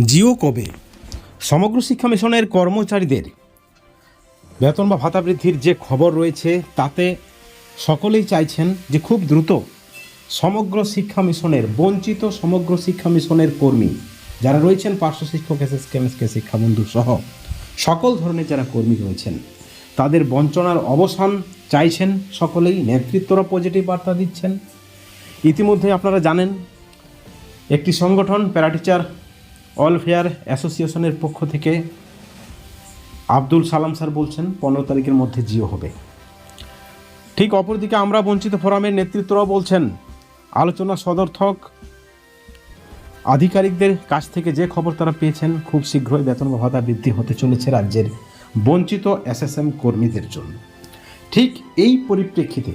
জিও কবে? সমগ্র শিক্ষা মিশনের কর্মচারীদের বেতন বা ভাতা বৃদ্ধির যে খবর রয়েছে, তাতে সকলেই চাইছেন যে খুব দ্রুত সমগ্র শিক্ষা মিশনের, বঞ্চিত সমগ্র শিক্ষা মিশনের কর্মী যারা রয়েছেন, পার্শ্ব শিক্ষক এস এস কেমএসকে শিক্ষাবন্ধু সহ সকল ধরনের যারা কর্মী রয়েছেন, তাদের বঞ্চনার অবসান চাইছেন সকলেই, নেতৃত্বরা পজিটিভ বার্তা দিচ্ছেন। ইতিমধ্যে আপনারা জানেন, একটি সংগঠন, প্যারাটিচার ওয়েলফেয়ার অ্যাসোসিয়েশনের পক্ষ থেকে আব্দুল সালাম স্যার বলছেন, পনেরো তারিখের মধ্যে জিও হবে। ঠিক অপরদিকে আমরা বঞ্চিত ফোরামের নেতৃত্বরাও বলছেন, আলোচনা সদর্থক আধিকারিকদের কাছ থেকে যে খবর তারা পেয়েছেন, খুব শীঘ্রই বেতন ভাতা বৃদ্ধি হতে চলেছে রাজ্যের বঞ্চিত এসএসএম কর্মীদের জন্য। ঠিক এই পরিপ্রেক্ষিতে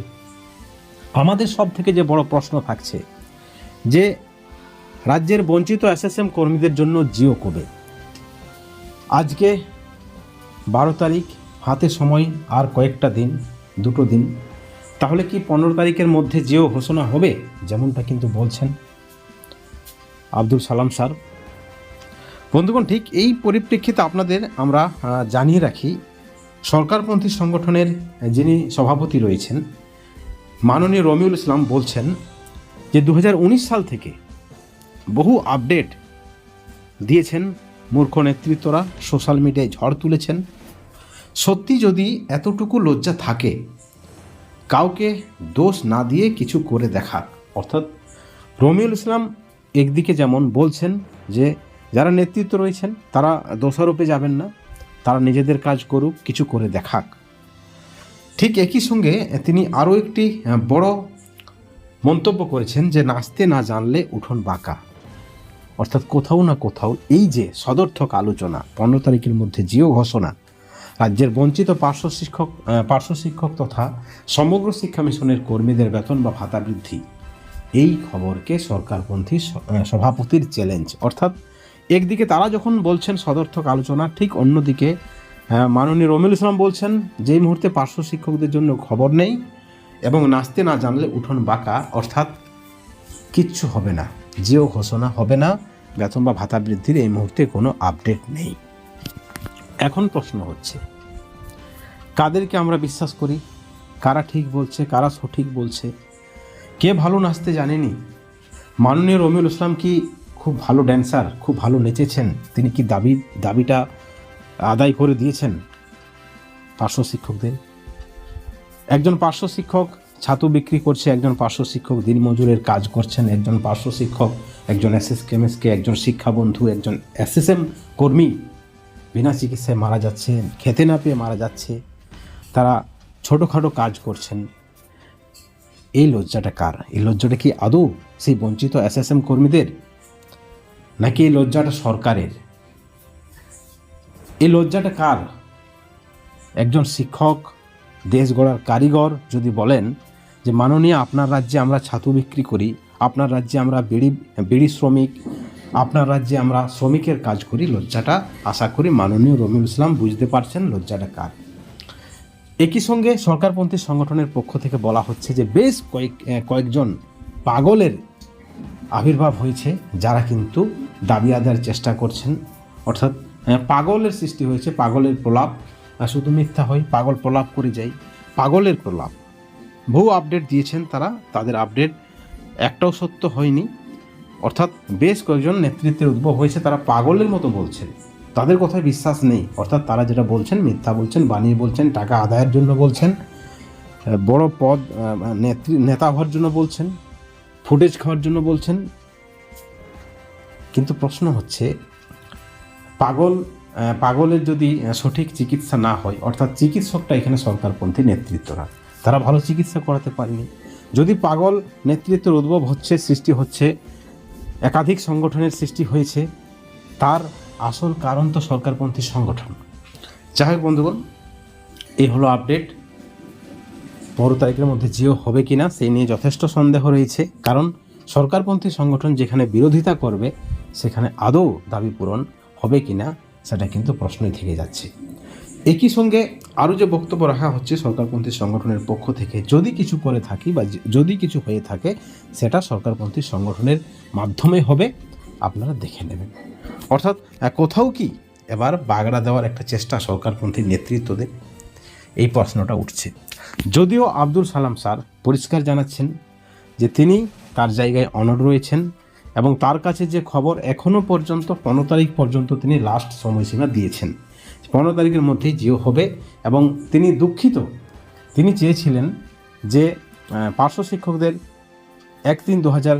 আমাদের সব থেকে যে বড় প্রশ্ন থাকছে, যে রাজ্যের বঞ্চিত এসএসএম কর্মীদের জন্য জিও কবে আজকে বারো তারিখ, হাতে সময় আর কয়েকটা দিন, দুটো দিন। তাহলে কি পনেরো তারিখের মধ্যে জিও ঘোষণা হবে? যেমনটা কিন্তু বলছেন আব্দুল সালাম স্যার। বন্ধুগণ, ঠিক এই পরিপ্রেক্ষিতে আপনাদের আমরা জানিয়ে রাখি, সরকারপন্থী সংগঠনের যিনি সভাপতি রয়েছেন, মাননীয় রমিউল ইসলাম বলছেন যে দু হাজার উনিশ সাল থেকে বহু আপডেট দিয়েছেন মূর্খ নেতৃত্বরা, সোশ্যাল মিডিয়ায় ঝড় তুলেছেন। সত্যি যদি এতটুকু লজ্জা থাকে, কাউকে দোষ না দিয়ে কিছু করে দেখা অর্থাৎ রমিউল ইসলাম একদিকে যেমন বলছেন যে, যারা নেতৃত্ব রয়েছেন, তারা দোষারোপে যাবেন না, তারা নিজেদের কাজ করুক, কিছু করে দেখাক। ঠিক একই সঙ্গে তিনি আরও একটি বড় মন্তব্য করেছেন যে, নাচতে না জানলে উঠোন বাঁকা। অর্থাৎ কোথাও না কোথাও এই যে সদর্থক আলোচনা, পনেরো তারিখের মধ্যে জিও ঘোষণা, রাজ্যের বঞ্চিত পার্শ্ব শিক্ষক পার্শ্ব শিক্ষক তথা সমগ্র শিক্ষা মিশনের কর্মীদের বেতন বা ভাতা বৃদ্ধি, এই খবরকে সরকারপন্থী সভাপতির চ্যালেঞ্জ। অর্থাৎ একদিকে তারা যখন বলছেন সদর্থক আলোচনা, ঠিক অন্যদিকে মাননীয় রমিল ইসলাম বলছেন যেই মুহূর্তে পার্শ্ব শিক্ষকদের জন্য খবর নেই এবং নাচতে না জানলে উঠোন বাঁকা, অর্থাৎ কিচ্ছু হবে না। জিও ঘোষণা হবে না। বেতন বা ভাতা বৃদ্ধির এই মুহূর্তে কোনো আপডেট নেই। এখন প্রশ্ন হচ্ছে, কাদেরকে আমরা বিশ্বাস করি? কারা ঠিক বলছে, কারা সঠিক বলছে? কে ভালো নাচতে জানেনি? মাননীয় রমিউল ইসলাম কি খুব ভালো ড্যান্সার খুব ভালো নেচেছেন? তিনি কি দাবি, দাবিটা আদায় করে দিয়েছেন পার্শ্ব শিক্ষকদের? একজন পার্শ্ব শিক্ষক ছাতু বিক্রি করছে একজন পার্শ্ব শিক্ষক, দিনমজুরের কাজ করছেন একজন পার্শ্ব শিক্ষক, একজন এস এস কেমএসকে একজন শিক্ষাবন্ধু, একজন এসএসএম কর্মী। বিনা চিকিৎসায় মারা যাচ্ছেন খেতে না পেয়ে মারা যাচ্ছে। তারা ছোটোখাটো কাজ করছেন। এই লজ্জাটা কার? এই লজ্জাটা কি আদৌ সেই বঞ্চিত এসএসএম কর্মীদের? নাকি এই লজ্জাটা সরকারের? এই লজ্জাটা কার? একজন শিক্ষক, দেশ গড়ার কারিগর যদি বলেন যে মাননীয় আপনার রাজ্যে আমরা ছাতু বিক্রি করি, আপনার রাজ্যে আমরা বিড়ি বিড়ি শ্রমিক, আপনার রাজ্যে আমরা শ্রমিকের কাজ করি, লজ্জাটা আশা করি মাননীয় রমিউল ইসলাম বুঝতে পারছেন লজ্জাটা কার। একই সঙ্গে সরকারপন্থী সংগঠনের পক্ষ থেকে বলা হচ্ছে যে বেশ কয়েক, কয়েকজন পাগলের আবির্ভাব হয়েছে, যারা কিন্তু দাবি আদায়ের চেষ্টা করছেন। অর্থাৎ পাগলের সৃষ্টি হয়েছে, পাগলের প্রলাপ। শুধু মিথ্যা হয়, পাগল প্রলাপ করে যায়, পাগলের প্রলাপ। বহু আপডেট দিয়েছেন তারা, তাদের আপডেট একটাও সত্য হয়নি। অর্থাৎ বেশ কয়েকজন নেতৃত্বের উদ্ভব হয়েছে, তারা পাগলের মতো বলছেন তাদের কথায় বিশ্বাস নেই। অর্থাৎ তারা যেটা বলছেন, মিথ্যা বলছেন, বানিয়ে বলছেন, টাকা আদায়ের জন্য বলছেন, বড় পদ নেত্রী, নেতা হওয়ার জন্য বলছেন ফুটেজ খাওয়ার জন্য বলছেন। কিন্তু প্রশ্ন হচ্ছে, পাগল পাগলের যদি সঠিক চিকিৎসা না হয়, অর্থাৎ চিকিৎসকটা এখানে সরকারপন্থী নেতৃত্বরা তারা ভালো চিকিৎসা করাতে পারেনি। যদি পাগল নেতৃত্বের উদ্ভব হচ্ছে, সৃষ্টি হচ্ছে, একাধিক সংগঠনের সৃষ্টি হয়েছে, তার আসল কারণ তো সরকারপন্থী সংগঠন। যাই হোক বন্ধুগণ, এই হলো আপডেট পনেরো তারিখের মধ্যে জিও হবে কিনা, সেই নিয়ে যথেষ্ট সন্দেহ রয়েছে, কারণ সরকারপন্থী সংগঠন যেখানে বিরোধিতা করবে, সেখানে আদৌ দাবি পূরণ হবে কি না সেটা কিন্তু প্রশ্নই থেকে যাচ্ছে। একই সঙ্গে আরও যে বক্তব্য রাখা হচ্ছে সরকারপন্থী সংগঠনের পক্ষ থেকে, যদি কিছু করে থাকি বা যদি কিছু হয়ে থাকে, সেটা সরকারপন্থী সংগঠনের মাধ্যমে হবে। আপনারা দেখে নেবেন। অর্থাৎ কোথাও কি এবার বাগড়া দেওয়ার একটা চেষ্টা সরকারপন্থী নেতৃত্বদের? এই প্রশ্নটা উঠছে। যদিও আব্দুল সালাম স্যার পরিষ্কার জানাচ্ছেন যে তিনি তার জায়গায় অনড় রয়েছেন এবং তার কাছে যে খবর এখনও পর্যন্ত, পনেরো তারিখ পর্যন্ত তিনি লাস্ট সময়সীমা দিয়েছেন। পনেরো তারিখের মধ্যেই জিও হবে এবং তিনি দুঃখিত। তিনি চেয়েছিলেন যে পার্শ্ব শিক্ষকদের এক তিন দু হাজার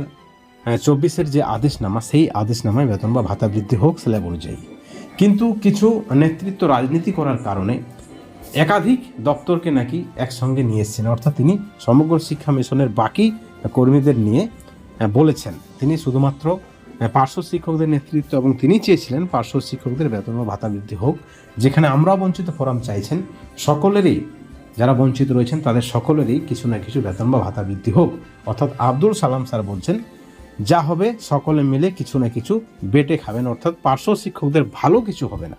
চব্বিশের যে আদেশনামা, সেই আদেশনামায় বেতন বা ভাতা বৃদ্ধি হোক স্ল্যাব অনুযায়ী। কিন্তু কিছু নেতৃত্ব রাজনীতি করার কারণে একাধিক দপ্তরকে নাকি একসঙ্গে নিয়ে এসেছেন। অর্থাৎ তিনি সমগ্র শিক্ষা মিশনের বাকি কর্মীদের নিয়ে বলেছেন। তিনি শুধুমাত্র পার্শ্ব শিক্ষকদের নেতৃত্ব এবং তিনি চেয়েছিলেন পার্শ্ব শিক্ষকদের বেতন বা ভাতা বৃদ্ধি হোক। যেখানে আমরা বঞ্চিত ফোরাম চাইছেন, সকলেরই যারা বঞ্চিত রয়েছেন, তাদের সকলেরই কিছু না কিছু বেতন বা ভাতা বৃদ্ধি হোক। অর্থাৎ আব্দুল সালাম স্যার বলছেন, যা হবে, সকলে মিলে কিছু না কিছু বেটে খাবেন। অর্থাৎ পার্শ্ব শিক্ষকদের ভালো কিছু হবে না।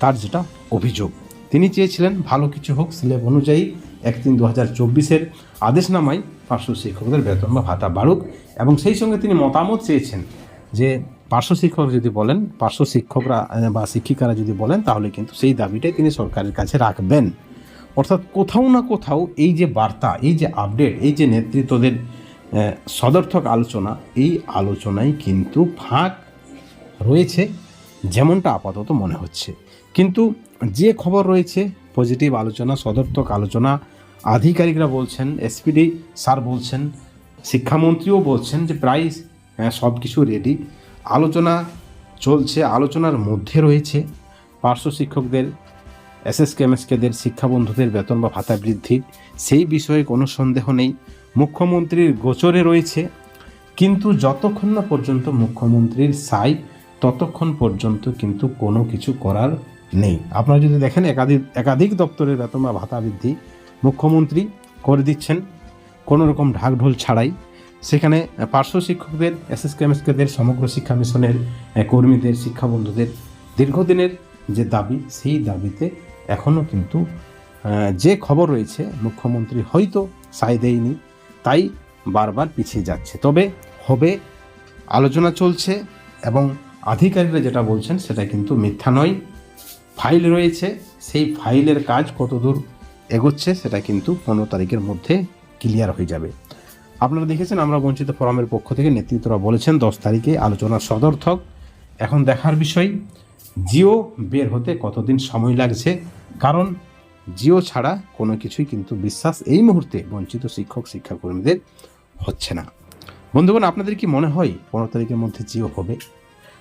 তার যেটা অভিযোগ। তিনি চেয়েছিলেন, ভালো কিছু হোক, স্লেব অনুযায়ী এক তিন দু হাজার চব্বিশের আদেশনামায় পার্শ্ব শিক্ষকদের বেতন বা ভাতা বাড়ুক। এবং সেই সঙ্গে তিনি মতামত চেয়েছেন যে পার্শ্ব শিক্ষক যদি বলেন, পার্শ্ব শিক্ষকরা বা শিক্ষিকারা যদি বলেন, তাহলে কিন্তু সেই দাবিটাই তিনি সরকারের কাছে রাখবেন। অর্থাৎ কোথাও না কোথাও এই যে বার্তা, এই যে আপডেট এই যে নেতৃত্বদের সদর্থক আলোচনা, এই আলোচনায় কিন্তু ফাঁক রয়েছে, যেমনটা আপাতত মনে হচ্ছে। কিন্তু যে খবর রয়েছে পজিটিভ আলোচনা, সদর্থক আলোচনা, আধিকারিকরা বলছেন এসপিডি স্যার বলছেন, শিক্ষামন্ত্রীও বলছেন যে প্রায় সব কিছু রেডি আলোচনা চলছে, আলোচনার মধ্যে রয়েছে পার্শ্ব শিক্ষকদের এস এসএসকে এমএসকেদের শিক্ষাবন্ধুদের বেতন বা ভাতা বৃদ্ধি সেই বিষয়ে কোনো সন্দেহ নেই। মুখ্যমন্ত্রীর গোচরে রয়েছে, কিন্তু যতক্ষণ না পর্যন্ত মুখ্যমন্ত্রীর সাই, ততক্ষণ পর্যন্ত কিন্তু কোনো কিছু করার নেই। আপনারা যদি দেখেন, একাধিক একাধিক দপ্তরের বেতন বা ভাতা বৃদ্ধি মুখ্যমন্ত্রী করে দিচ্ছেন। কোনো রকম ঢাকঢোল ছাড়াই সেখানে পার্শ্ব শিক্ষকদের এসএসকে এমএসকেদের সমগ্র শিক্ষা মিশনের কর্মীদের, শিক্ষাবন্ধুদের দীর্ঘদিনের যে দাবি, সেই দাবিতে এখনও কিন্তু যে খবর রয়েছে, মুখ্যমন্ত্রী হয়তো সায় দেয়নি, তাই বারবার পিছিয়ে যাচ্ছে। তবে হবে, আলোচনা চলছে এবং আধিকারিকরা যেটা বলছেন, সেটা কিন্তু মিথ্যা নয়। ফাইল রয়েছে, সেই ফাইলের কাজ কতদূর এগোচ্ছে, সেটা কিন্তু পনেরো তারিখের মধ্যে ক্লিয়ার হয়ে যাবে। আপনারা দেখেছেন আমরা বঞ্চিত ফোরামের পক্ষ থেকে নেতৃত্বরা বলেছেন, দশ তারিখে আলোচনার সদর্থক। এখন দেখার বিষয়, জিও বের হতে কতদিন সময় লাগছে? কারণ জিও ছাড়া কোনো কিছুই কিন্তু বিশ্বাস এই মুহূর্তে বঞ্চিত শিক্ষক, শিক্ষাকর্মীদের হচ্ছে না। বন্ধুগণ, আপনাদের কি মনে হয় পনেরো তারিখের মধ্যে জিও হবে?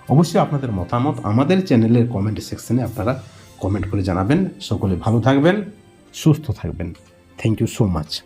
অবশ্যই আপনাদের মতামত আমাদের চ্যানেলের কমেন্ট সেকশনে আপনারা কমেন্ট করে জানাবেন। সকলে ভালো থাকবেন, সুস্থ থাকবেন। Thank you so much.